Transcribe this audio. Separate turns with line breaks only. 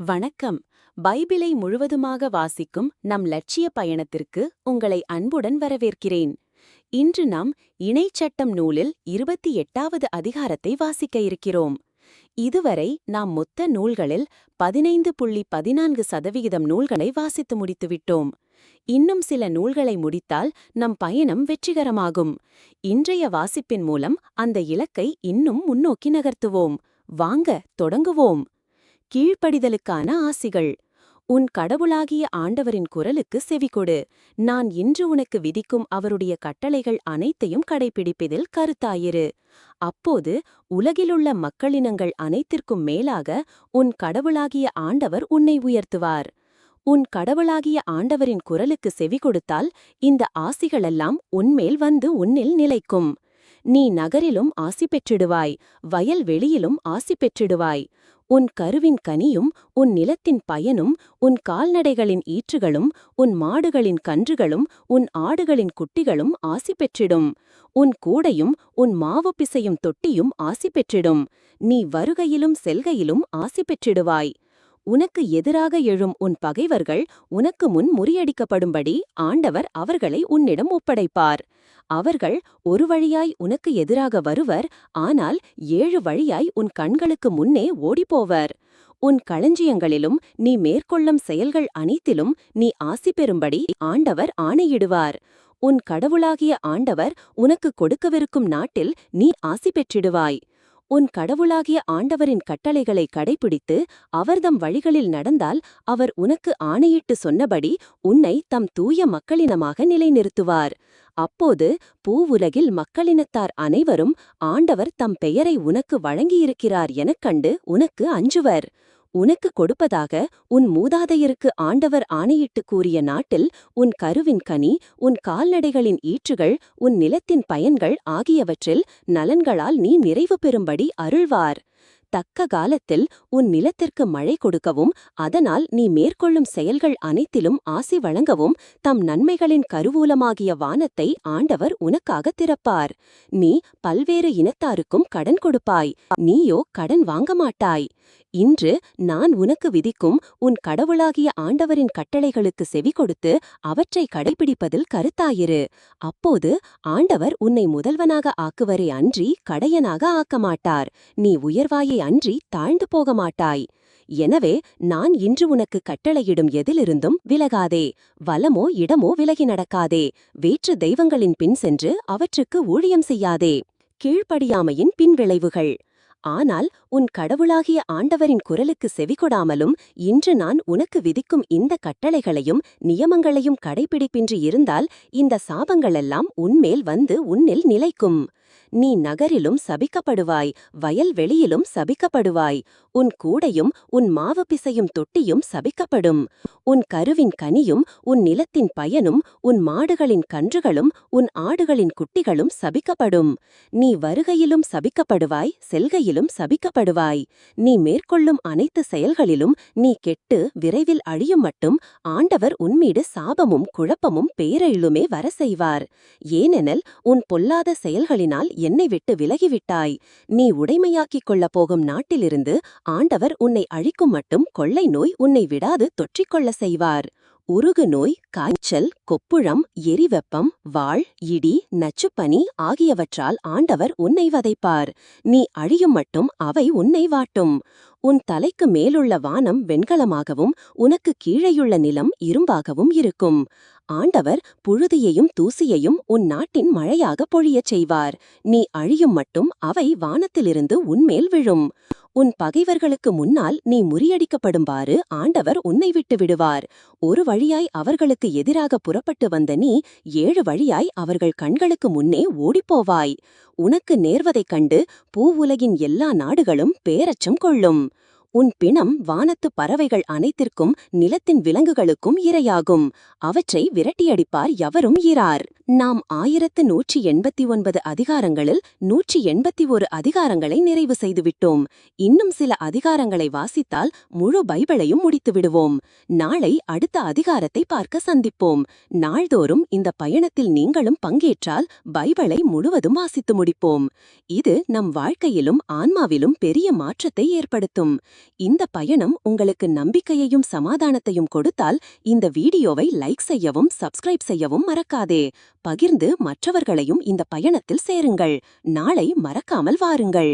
வணக்கம். பைபிளை முழுவதுமாக வாசிக்கும் நம் லட்சிய பயணத்திற்கு உங்களை அன்புடன் வரவேற்கிறேன். இன்று நாம் இணைச்சட்டம் நூலில் இருபத்தி எட்டாவது அதிகாரத்தை வாசிக்க இருக்கிறோம். இதுவரை நாம் மொத்த நூல்களில் பதினைந்து புள்ளி பதினான்கு சதவிகிதம் நூல்களை வாசித்து முடித்துவிட்டோம். இன்னும் சில நூல்களை முடித்தால் நம் பயணம் வெற்றிகரமாகும். இன்றைய வாசிப்பின் மூலம் அந்த இலக்கை இன்னும் முன்னோக்கி நகர்த்துவோம். வாங்க தொடங்குவோம். கீழ்ப்படிதலுக்கான ஆசிகள். உன் கடவுளாகிய ஆண்டவரின் குரலுக்கு செவிகொடு நான் இன்று உனக்கு விதிக்கும் அவருடைய கட்டளைகள் அனைத்தையும் கடைபிடிப்பதில் கருத்தாயிரு. அப்போது உலகிலுள்ள மக்களினங்கள் அனைத்திற்கும் மேலாக உன் கடவுளாகிய ஆண்டவர் உன்னை உயர்த்துவார். உன் கடவுளாகிய ஆண்டவரின் குரலுக்கு செவி கொடுத்தால் இந்த ஆசிகளெல்லாம் உன்மேல் வந்து உன்னில் நிலைக்கும். நீ நகரிலும் ஆசி பெற்றிடுவாய். வயல் வெளியிலும் ஆசி பெற்றிடுவாய். உன் கருவின் கனியும் உன் நிலத்தின் பயனும் உன் கால்நடைகளின் ஈற்றுகளும் உன் மாடுகளின் கன்றுகளும் உன் ஆடுகளின் குட்டிகளும் ஆசி பெற்றிடும். உன் கூடையும் உன் மாவு பிசையும் தொட்டியும் ஆசி பெற்றிடும். நீ வருகையிலும் செல்கையிலும் ஆசி பெற்றிடுவாய். உனக்கு எதிராக எழும் உன் பகைவர்கள் உனக்கு முன் முறியடிக்கப்படும்படி ஆண்டவர் அவர்களை உன்னிடம் ஒப்படைப்பார். அவர்கள் ஒரு வழியாய் உனக்கு எதிராக வருவர் ஆனால் ஏழு வழியாய் உன் கண்களுக்கு முன்னே ஓடிப்போவர். உன் களஞ்சியங்களிலும் நீ மேற்கொள்ளும் செயல்கள் அனைத்திலும் நீ ஆசி பெறும்படி ஆண்டவர் ஆணையிடுவார். உன் கடவுளாகிய ஆண்டவர் உனக்கு கொடுக்கவிருக்கும் நாட்டில் நீ ஆசி பெற்றிடுவாய். உன் கடவுளாகிய ஆண்டவரின் கட்டளைகளை கடைபிடித்து அவர்தம் வழிகளில் நடந்தால் அவர் உனக்கு ஆணையிட்டு சொன்னபடி உன்னை தம் தூய மக்களினமாக நிலைநிறுத்துவார். அப்போது பூவுலகில் மக்களினத்தார் அனைவரும் ஆண்டவர் தம் பெயரை உனக்கு வழங்கியிருக்கிறார் எனக் கண்டு உனக்கு அஞ்சுவர். உனக்கு கொடுப்பதாக உன் மூதாதையருக்கு ஆண்டவர் ஆணையிட்டு கூறிய நாட்டில் உன் கருவின் கனி உன் கால்நடைகளின் ஈற்றுகள் உன் நிலத்தின் பயன்கள் ஆகியவற்றில் நலன்களால் நீ நிறைவு பெறும்படி அருள்வார். தக்க காலத்தில் உன் நிலத்திற்கு மழை கொடுக்கவும் அதனால் நீ மேற்கொள்ளும் செயல்கள் அனைத்திலும் ஆசி வழங்கவும் தம் நன்மைகளின் கருவூலமாகிய வானத்தை ஆண்டவர் உனக்காக திறப்பார். நீ பல்வேறு இனத்தாருக்கும் கடன் கொடுப்பாய். நீயோ கடன் வாங்க மாட்டாய். இன்று நான் உனக்கு விதிக்கும் உன் கடவுளாகிய ஆண்டவரின் கட்டளைகளுக்கு செவி கொடுத்து அவற்றை கடைபிடிப்பதில் கருத்தாயிரு. அப்போது ஆண்டவர் உன்னை முதல்வனாக ஆக்குவரே அன்றி கடையனாக ஆக்க மாட்டார் நீ உயர்வாயை அன்றி தாழ்ந்து போக மாட்டாய் எனவே நான் இன்று உனக்கு கட்டளையிடும் எதிலிருந்தும் விலகாதே. வலமோ இடமோ விலகி நடக்காதே. வேற்று தெய்வங்களின் பின் சென்று அவற்றுக்கு ஊழியம் செய்யாதே. கீழ்ப்படியாமையின் பின்விளைவுகள். ஆனால் உன் கடவுளாகிய ஆண்டவரின் குரலுக்கு செவிகொடாமலும் இன்று நான் உனக்கு விதிக்கும் இந்த கட்டளைகளையும் நியமங்களையும் கடைபிடிப்பின்றி இருந்தால் இந்த சாபங்களெல்லாம் உன்மேல் வந்து உன்னில் நிலைக்கும். நீ நகரிலும் சபிக்கப்படுவாய் வயல் வெளியிலும் சபிக்கப்படுவாய். உன் கூடையும் உன் மாவு பிசையும் தொட்டியும் சபிக்கப்படும். உன் கருவின் கனியும் உன் நிலத்தின் பயனும் உன் மாடுகளின் கன்றுகளும் உன் ஆடுகளின் குட்டிகளும் சபிக்கப்படும். நீ வருகையிலும் சபிக்கப்படுவாய் செல்கையிலும் சபிக்கப்படுவாய். நீ மேற்கொள்ளும் அனைத்து செயல்களிலும் நீ கெட்டு விரைவில் அழியும் மட்டும் ஆண்டவர் உன்மீடு சாபமும் குழப்பமும் பேரழிலுமே வர செய்வார். ஏனெனில் உன் பொல்லாத செயல்களினால் என்னை விட்டு விலகிவிட்டாய். நீ உடைமையாக்கிக் கொள்ளப் போகும் நாட்டிலிருந்து ஆண்டவர் உன்னை அழிக்கும் மட்டும் கொள்ளை நோய் உன்னை விடாது தொற்றிக்கொள்ள செய்வார். உருகு நோய் காய்ச்சல் கொப்புழம் எரிவெப்பம் வாழ் இடி நச்சுப்பனி ஆகியவற்றால் ஆண்டவர் உன்னை வதைப்பார். நீ அழியும் மட்டும் அவை உன்னை வாட்டும். உன் தலைக்கு மேலுள்ள வானம் வெண்கலமாகவும் உனக்கு கீழேயுள்ள நிலம் இரும்பாகவும் இருக்கும். ஆண்டவர் புழுதியையும் தூசியையும் உன் நாட்டின் மழையாக பொழியச் செய்வார். நீ அழியும் மட்டும் அவை வானத்திலிருந்து உன்மேல் விழும். உன் பகைவர்களுக்கு முன்னால் நீ முறியடிக்கப்படும்பாறு ஆண்டவர் உன்னை விட்டு விடுவார். ஒரு வழியாய் அவர்களுக்கு எதிராக புறப்பட்டு வந்த நீ ஏழு வழியாய் அவர்கள் கண்களுக்கு முன்னே ஓடிப்போவாய். உனக்கு நேர்வதைக் கண்டு பூவுலகின் எல்லா நாடுகளும் பேரச்சம் கொள்ளும். உன் பிணம் வானத்து பறவைகள் அனைத்திற்கும் நிலத்தின் விலங்குகளுக்கும் இரையாகும். அவற்றை விரட்டியடிப்பார் எவரும் ஈரார் நாம் ஆயிரத்து நூற்றி எண்பத்தி ஒன்பது அதிகாரங்களில் நூற்றி எண்பத்தி ஒரு அதிகாரங்களை நிறைவு செய்துவிட்டோம். இன்னும் சில அதிகாரங்களை வாசித்தால் முழு பைபிளையும் முடித்து விடுவோம் நாளை அடுத்த அதிகாரத்தை பார்க்க சந்திப்போம். நாள்தோறும் இந்த பயணத்தில் நீங்களும் பங்கேற்றால் பைபிளை முழுவதும் வாசித்து முடிப்போம். இது நம் வாழ்க்கையிலும் ஆன்மாவிலும் பெரிய மாற்றத்தை ஏற்படுத்தும். இந்த பயணம் உங்களுக்கு நம்பிக்கையையும் சமாதானத்தையும் கொடுத்தால் இந்த வீடியோவை லைக் செய்யவும் சப்ஸ்கிரைப் செய்யவும் மறக்காதே. பகிர்ந்து மற்றவர்களையும் இந்த பயணத்தில் சேருங்கள். நாளை மறக்காமல் வாருங்கள்.